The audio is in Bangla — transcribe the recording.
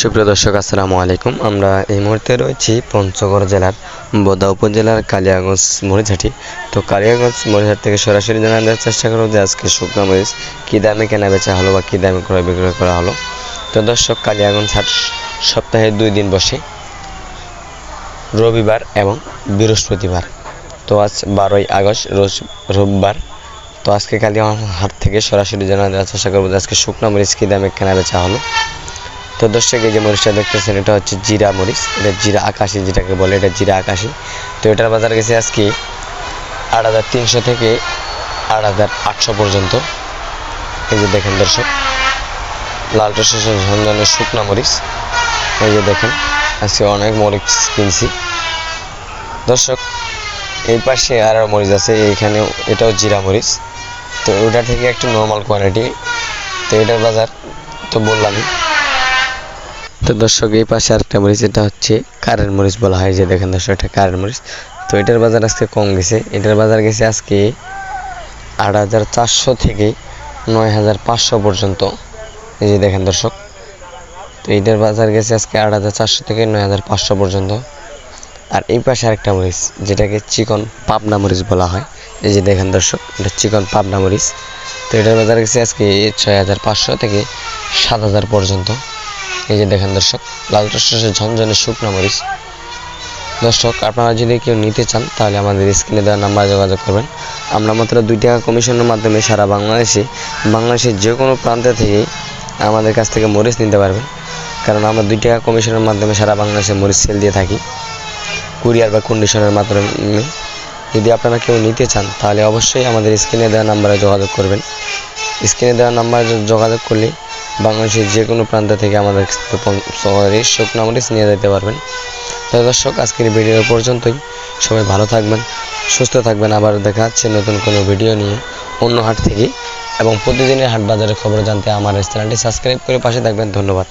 সুপ্রিয় দর্শক, আসসালামু আলাইকুম। আমরা এই মুহূর্তে রয়েছি পঞ্চগড় জেলার বোদা উপজেলার কালিয়াগঞ্জ মরিচহাটি। তো কালিয়াগঞ্জ মরিচহাট থেকে সরাসরি জানার দেওয়ার চেষ্টা করব যে আজকে শুকনো মরিচ কী দামে কেনা বেচা হলো বা কী দামে ক্রয় বিক্রয় করা হলো। তো দর্শক, কালিয়াগঞ্জ হাট সপ্তাহে দুই দিন বসে, রবিবার এবং বৃহস্পতিবার। তো আজ বারোই আগস্ট, রোজ রোববার। তো আজকে কালিয়াগঞ্জ হাট থেকে সরাসরি জানার দেওয়ার চেষ্টা করব যে আজকে শুকনো মরিচ কী দামে কেনা বেচা হলো। তো দর্শক, এই যে মরিচটা দেখতেছেন, এটা হচ্ছে জিরা মরিচ। এটা জিরা আকাশি যেটাকে বলে, এটা জিরা আকাশি। তো এটার বাজার গেছে আজকে আট হাজার তিনশো থেকে আট হাজার আটশো পর্যন্ত। এই যে দেখেন দর্শক, লাল টসের ঝনঝনের শুকনা মরিচ। এই যে দেখেন, আজকে অনেক মরিচ কিনছি। দর্শক, এই পাশে আর মরিচ আছে এইখানেও এটাও জিরা মরিচ। তো ওটা থেকে একটু নর্মাল কোয়ালিটি তো এটার বাজার, তো বললামই। তো দর্শক, এই পাশে আরেকটা মরিচ, এটা হচ্ছে কারেন্ট মরিচ বলা হয় যে দেখেন দর্শক, এটা কারেন্ট মরিচ। তো এটার বাজার আজকে কম গেছে। এটার বাজার গেছে আজকে আট হাজার চারশো থেকে নয় হাজার পাঁচশো পর্যন্ত। এই যে দেখেন দর্শক, তো এটার বাজার গেছে আজকে আট হাজার চারশো থেকে নয় হাজার পাঁচশো পর্যন্ত। আর এই পাশে আরেকটা মরিচ, যেটাকে চিকন পাবনা মরিচ বলা হয়। এই যে দেখেন দর্শক, এটা চিকন পাবনা মরিচ। তো এটার বাজার গেছে আজকে ছয় হাজার পাঁচশো থেকে সাত হাজার পর্যন্ত। এই যে দেখেন দর্শক, লাল টসটসে ঝনঝনে শুকনো মরিচ। দর্শক, আপনারা যদি কেউ নিতে চান, তাহলে আমাদের স্ক্রিনে দেওয়া নাম্বারে যোগাযোগ করবেন। আমরা মাত্র দুই টাকা কমিশনের মাধ্যমে সারা বাংলাদেশে, বাংলাদেশের যে কোনো প্রান্ত থেকেই আমাদের কাছ থেকে মরিচ নিতে পারবেন। কারণ আমরা দুই টাকা কমিশনের মাধ্যমে সারা বাংলাদেশে মরিচ সেল দিয়ে থাকি, কুরিয়ার বা কন্ডিশনের মাধ্যমে। যদি আপনারা কেউ নিতে চান, তাহলে অবশ্যই আমাদের স্ক্রিনে দেওয়া নাম্বারে যোগাযোগ করবেন। স্ক্রিনে দেওয়া নাম্বারে যোগাযোগ করলে বাংলাদেশের যে কোনো প্রান্ত থেকে আমাদের শহরের শোক নামটি নিয়ে যেতে পারবেন। তো দর্শক, আজকের ভিডিও পর্যন্তই। সবাই ভালো থাকবেন, সুস্থ থাকবেন। আবার দেখা যাচ্ছে নতুন কোনো ভিডিও নিয়ে অন্য হাট থেকে। এবং প্রতিদিনের হাট বাজারের খবর জানতে আমার চ্যানেলটি সাবস্ক্রাইব করে পাশে থাকবেন। ধন্যবাদ।